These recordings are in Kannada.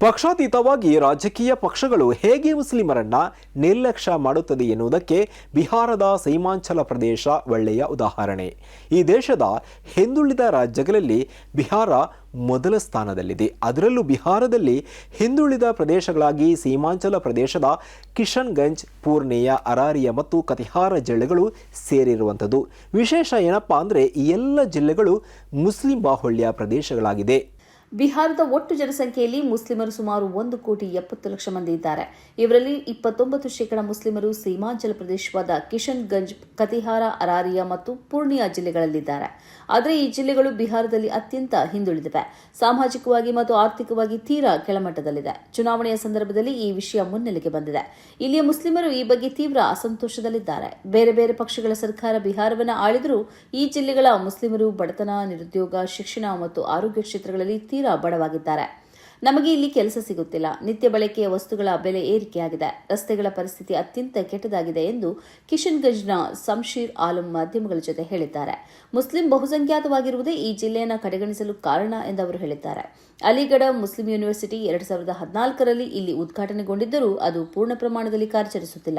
ಪಕ್ಷಾತೀತವಾಗಿ ರಾಜಕೀಯ ಪಕ್ಷಗಳು ಹೇಗೆ ಮುಸ್ಲಿಮರನ್ನ ನಿರ್ಲಕ್ಷ್ಯ ಮಾಡುತ್ತದೆ ಎನ್ನುವುದಕ್ಕೆ ಬಿಹಾರದ ಸೀಮಾಂಚಲ ಪ್ರದೇಶ ಒಳ್ಳೆಯ ಉದಾಹರಣೆ. ಈ ದೇಶದ ಹಿಂದುಳಿದ ರಾಜ್ಯಗಳಲ್ಲಿ ಬಿಹಾರ ಮೊದಲ ಸ್ಥಾನದಲ್ಲಿದೆ. ಅದರಲ್ಲೂ ಬಿಹಾರದಲ್ಲಿ ಹಿಂದುಳಿದ ಪ್ರದೇಶಗಳಾಗಿ ಸೀಮಾಂಚಲ ಪ್ರದೇಶದ ಕಿಶನ್ಗಂಜ್, ಪೂರ್ಣಿಯಾ ಅರಾರಿಯ ಮತ್ತು ಕತಿಹಾರ ಜಿಲ್ಲೆಗಳು ಸೇರಿರುವಂಥದ್ದು. ವಿಶೇಷ ಏನಪ್ಪಾ ಅಂದರೆ ಈ ಎಲ್ಲ ಜಿಲ್ಲೆಗಳು ಮುಸ್ಲಿಂ ಬಾಹುಳ್ಯ ಪ್ರದೇಶಗಳಾಗಿದೆ. ಬಿಹಾರದ ಒಟ್ಟು ಜನಸಂಖ್ಯೆಯಲ್ಲಿ ಮುಸ್ಲಿಮರು ಸುಮಾರು ಒಂದು ಕೋಟಿ ಎಪ್ಪತ್ತು ಲಕ್ಷ ಮಂದಿ ಇದ್ದಾರೆ. ಇವರಲ್ಲಿ ಇಪ್ಪತ್ತೊಂಬತ್ತು ಶೇಕಡ ಮುಸ್ಲಿಮರು ಸೀಮಾಂಚಲ ಪ್ರದೇಶವಾದ ಕಿಶನ್ ಗಂಜ್ ಕತಿಹಾರ, ಅರಾರಿಯಾ ಮತ್ತು ಪೂರ್ಣಿಯಾ ಜಿಲ್ಲೆಗಳಲ್ಲಿದ್ದಾರೆ. ಆದರೆ ಈ ಜಿಲ್ಲೆಗಳು ಬಿಹಾರದಲ್ಲಿ ಅತ್ಯಂತ ಹಿಂದುಳಿದಿವೆ. ಸಾಮಾಜಿಕವಾಗಿ ಮತ್ತು ಆರ್ಥಿಕವಾಗಿ ತೀರಾ ಕೆಳಮಟ್ಟದಲ್ಲಿದೆ. ಚುನಾವಣೆಯ ಸಂದರ್ಭದಲ್ಲಿ ಈ ವಿಷಯ ಮುನ್ನೆಲೆಗೆ ಬಂದಿದೆ. ಇಲ್ಲಿಯ ಮುಸ್ಲಿಮರು ಈ ಬಗ್ಗೆ ತೀವ್ರ ಅಸಂತೋಷದಲ್ಲಿದ್ದಾರೆ. ಬೇರೆ ಬೇರೆ ಪಕ್ಷಗಳ ಸರ್ಕಾರ ಬಿಹಾರವನ್ನು ಆಳಿದರೂ ಈ ಜಿಲ್ಲೆಗಳ ಮುಸ್ಲಿಮರು ಬಡತನ, ನಿರುದ್ಯೋಗ, ಶಿಕ್ಷಣ ಮತ್ತು ಆರೋಗ್ಯ ಕ್ಷೇತ್ರಗಳಲ್ಲಿ ತೀರಾ ಬಡವಾಗಿದ್ದಾರೆ ನಮಗೆ ಇಲ್ಲಿ ಕೆಲಸ ಸಿಗುತ್ತಿಲ್ಲ. ನಿತ್ಯ ಬಳಕೆಯ ವಸ್ತುಗಳ ಬೆಲೆ ಏರಿಕೆಯಾಗಿದೆ. ರಸ್ತೆಗಳ ಪರಿಸ್ಥಿತಿ ಅತ್ಯಂತ ಕೆಟ್ಟದಾಗಿದೆ ಎಂದು ಕಿಶನ್ಗಂಜ್ನ ಸಂಶೀರ್ ಆಲಂ ಮಾಧ್ಯಮಗಳ ಜೊತೆ ಹೇಳಿದ್ದಾರೆ. ಮುಸ್ಲಿಂ ಬಹುಸಂಖ್ಯಾತವಾಗಿರುವುದೇ ಈ ಜಿಲ್ಲೆಯನ್ನು ಕಡೆಗಣಿಸಲು ಕಾರಣ ಎಂದು ಅವರು ಹೇಳಿದ್ದಾರೆ. ಅಲಿಗಢ ಮುಸ್ಲಿಂ ಯೂನಿವರ್ಸಿಟಿ ಎರಡ್ ಸಾವಿರದ ಹದಿನಾಲ್ಕರಲ್ಲಿ ಇಲ್ಲಿ ಉದ್ಘಾಟನೆಗೊಂಡಿದ್ದರೂ ಅದು ಪೂರ್ಣ ಪ್ರಮಾಣದಲ್ಲಿ ಕಾರ್ಯಚರಿಸುತ್ತಿಲ್ಲ.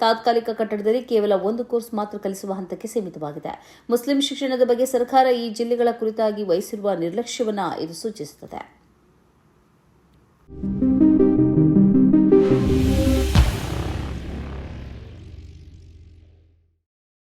ತಾತ್ಕಾಲಿಕ ಕಟ್ಟಡದಲ್ಲಿ ಕೇವಲ ಒಂದು ಕೋರ್ಸ್ ಮಾತ್ರ ಕಲಿಸುವ ಹಂತಕ್ಕೆ ಸೀಮಿತವಾಗಿದೆ. ಮುಸ್ಲಿಂ ಶಿಕ್ಷಣದ ಬಗ್ಗೆ ಸರ್ಕಾರ ಈ ಜಿಲ್ಲೆಗಳ ಕುರಿತಾಗಿ ವಹಿಸಿರುವ ನಿರ್ಲಕ್ಷ್ಯವನ್ನು ಇದು ಸೂಚಿಸುತ್ತದೆ. Thank you.